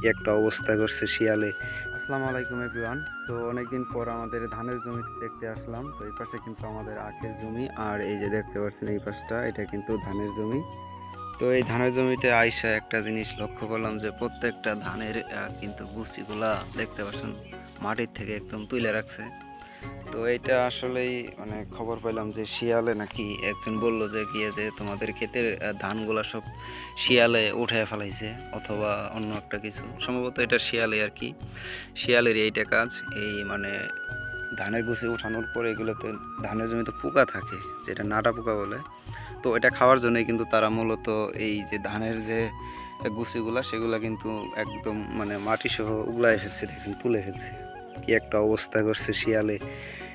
কি একটা অবস্থা করছে শিয়ালে। আসসালামু আলাইকুম এভরিওয়ান তো অনেকদিন পর আমাদের ধানের জমি দেখতে আসলাম। তো এই পাশে কিন্তু আমাদের আখের জমি, আর এই যে দেখতে পাচ্ছেন এই পাশটা, এটা কিন্তু ধানের জমি। তো এই ধানের জমিতে আইসা একটা জিনিস লক্ষ্য করলাম যে প্রত্যেকটা ধানের কিন্তু গুচিগুলা দেখতে পাচ্ছেন, মাটির থেকে একদম তুলে রাখছে। তো এটা আসলেই মানে খবর পেলাম যে শিয়ালে নাকি একজন বলল যে গিয়ে যে তোমাদের ক্ষেতের ধানগুলা সব শিয়ালে উঠে ফেলাইছে অথবা অন্য একটা কিছু। সম্ভবত এটা শিয়ালে আর কি। শিয়ালের এইটা কাজ। এই মানে ধানের গুছি উঠানোর পরে এগুলোতে ধানের জমিতে পোকা থাকে, যেটা নাটা পোকা বলে। তো এটা খাওয়ার জন্যই কিন্তু তারা মূলত এই যে ধানের যে গুছিগুলা, সেগুলা কিন্তু একদম মানে মাটি সহ উগলায় ফেলছে, দেখছেন, তুলে ফেলছে। কি একটা অবস্থা করছে শিয়ালে।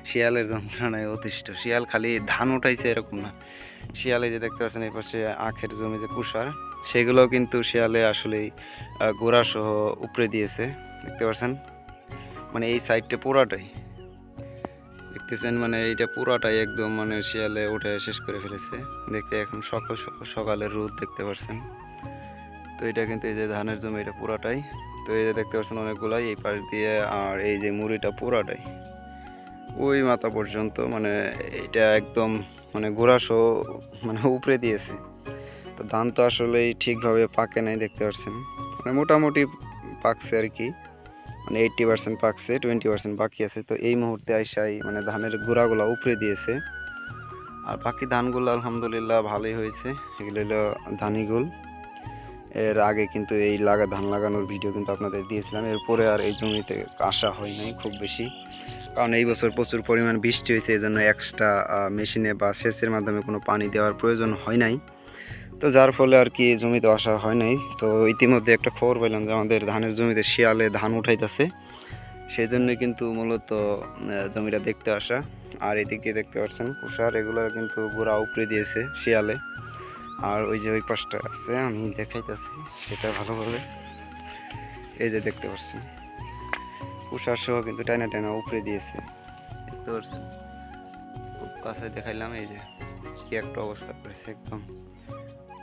শিয়ালের যন্ত্রণায় অতিষ্ঠ। শিয়াল খালি ধান উঠাইছে এরকম না। শিয়ালে যে দেখতে পাচ্ছেন এই পাশে আখের জমি যে কুষার সেগুলো কিন্তু শিয়ালে আসলেই আহ, গোড়া সহ উপরে দিয়েছে। দেখতে পাচ্ছেন? মানে এই সাইডটা পুরাটাই। দেখতেছেন মানে এইটা পুরাটাই একদম মানে শিয়ালে উঠে শেষ করে ফেলেছে। দেখতে এখন সকাল সকালের রোদ দেখতে পাচ্ছেন। তো এটা কিন্তু এই যে ধানের জমি এটা পুরাটাই। তো এই যে দেখতে পাচ্ছেন অনেকগুলাই এই পাশ দিয়ে আর এই যে মুড়িটা পুরাটাই। ওই মাথা পর্যন্ত মানে এটা একদম মানে গোড়া সহ মানে উপরে দিয়েছে। তো ধান তো আসলেই ঠিকভাবে পাকে নাই, দেখতে পাচ্ছেন মানে মোটামুটি পাকছে আর কি। মানে এইট্টি পার্সেন্ট পাকছে টোয়েন্টি পার্সেন্ট বাকি আছে। তো এই মুহূর্তে আইসাই মানে ধানের গোড়াগুলো উপরে দিয়েছে। আর বাকি ধানগুলো আলহামদুলিল্লাহ ভালোই হয়েছে। এগুলো হলো ধানিগুল। এর আগে কিন্তু এই লাগা, ধান লাগানোর ভিডিও কিন্তু আপনাদের দিয়েছিলাম। এরপরে আর এই জমিতে আসা হয় নাই খুব বেশি। কারণ এই বছর প্রচুর পরিমাণ বৃষ্টি হয়েছে এই জন্য এক্সট্রা মেশিনে বা সেচের মাধ্যমে কোনো পানি দেওয়ার প্রয়োজন হয় নাই। তো যার ফলে আর কি জমিতে আসা হয় নাই। তো ইতিমধ্যে একটা খবর পেলাম যে আমাদের ধানের জমিতে শিয়ালে ধান উঠাইতেছে। সেই জন্য কিন্তু মূলত জমিটা দেখতে আসা। আর এদিকে দেখতে পাচ্ছেন, কুষার এগুলো কিন্তু গোড়া উপরে দিয়েছে শিয়ালে। আর ওই যে ওই পাশটা আছে, আমি দেখাইতেছি, সেটা ভালোভাবে এই যে দেখতে পাচ্ছেন। কুষার সহ কিন্তু টাইনা টাইনা উপরে দিয়েছে। দেখতে পাচ্ছেন খুব কাছে দেখাইলাম এই যে কি একটা অবস্থা করেছে একদম।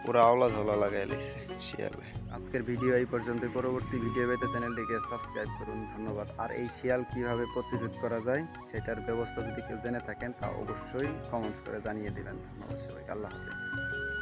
পুরো আওলা ঝোলা লাগাই লেগেছে শিয়ালে। আজকের ভিডিও এই পর্যন্ত পরবর্তী ভিডিও পেতে চ্যানেলটিকে সাবস্ক্রাইব করুন ধন্যবাদ। আর এই শিয়াল কীভাবে প্রতিরোধ করা যায় সেটার ব্যবস্থা যদি কেউ জেনে থাকেন তা অবশ্যই কমেন্টস করে জানিয়ে দেবেন। ধন্যবাদ সবাইকে আল্লাহ হাফিজ।